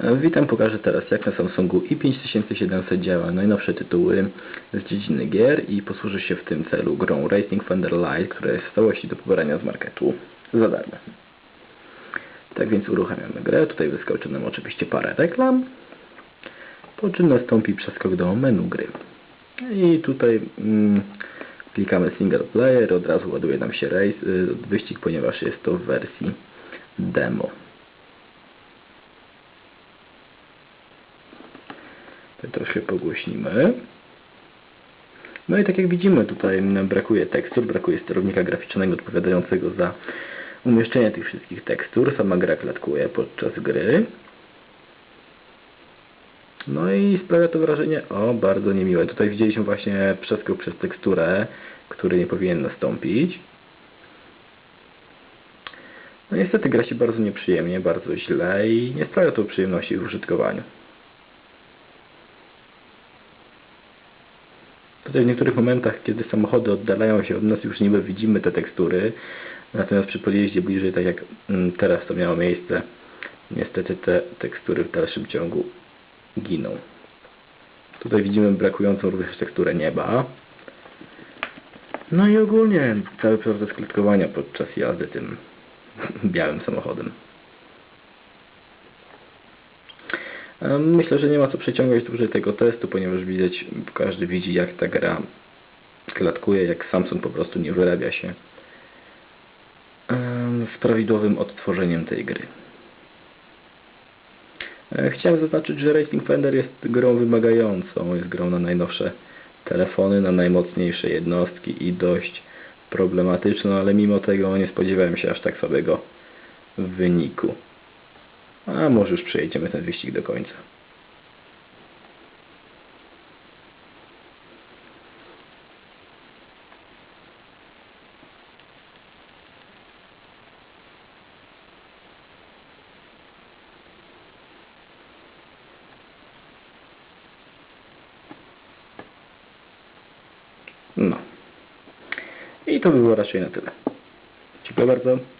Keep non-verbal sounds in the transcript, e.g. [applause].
Witam, pokażę teraz jak na Samsungu i5700 działa najnowsze tytuły z dziedziny gier i posłużę się w tym celu grą Racing Thunder Light, która jest w całości do pobrania z marketu za darmo. Tak więc uruchamiamy grę, tutaj wyskoczy nam oczywiście parę reklam, po czym nastąpi przeskok do menu gry. I tutaj mm, klikamy single player, od razu ładuje nam się race, y, wyścig, ponieważ jest to w wersji demo. Troszkę pogłośnimy. No i tak jak widzimy tutaj brakuje tekstur, brakuje sterownika graficznego odpowiadającego za umieszczenie tych wszystkich tekstur. Sama gra klatkuje podczas gry. No i sprawia to wrażenie, o, bardzo niemiłe. Tutaj widzieliśmy właśnie przeskok przez teksturę, który nie powinien nastąpić. No niestety gra się bardzo nieprzyjemnie, bardzo źle i nie sprawia to przyjemności w użytkowaniu. Tutaj w niektórych momentach, kiedy samochody oddalają się od nas, już niby widzimy te tekstury, natomiast przy podjeździe bliżej, tak jak mm, teraz to miało miejsce, niestety te tekstury w dalszym ciągu giną. Tutaj widzimy brakującą również teksturę nieba. No i ogólnie cały proces klatkowania podczas jazdy tym [laughs] białym samochodem. Myślę, że nie ma co przeciągać dłużej tego testu, ponieważ widać, każdy widzi jak ta gra klatkuje, jak Samsung po prostu nie wyrabia się z prawidłowym odtworzeniem tej gry. E, Chciałem zaznaczyć, że Racing Fender jest grą wymagającą, jest grą na najnowsze telefony, na najmocniejsze jednostki i dość problematyczną, ale mimo tego nie spodziewałem się aż tak słabego wyniku. A może już przejedziemy ten wyścig do końca. No. I to by było raczej na tyle. Dziękuję bardzo.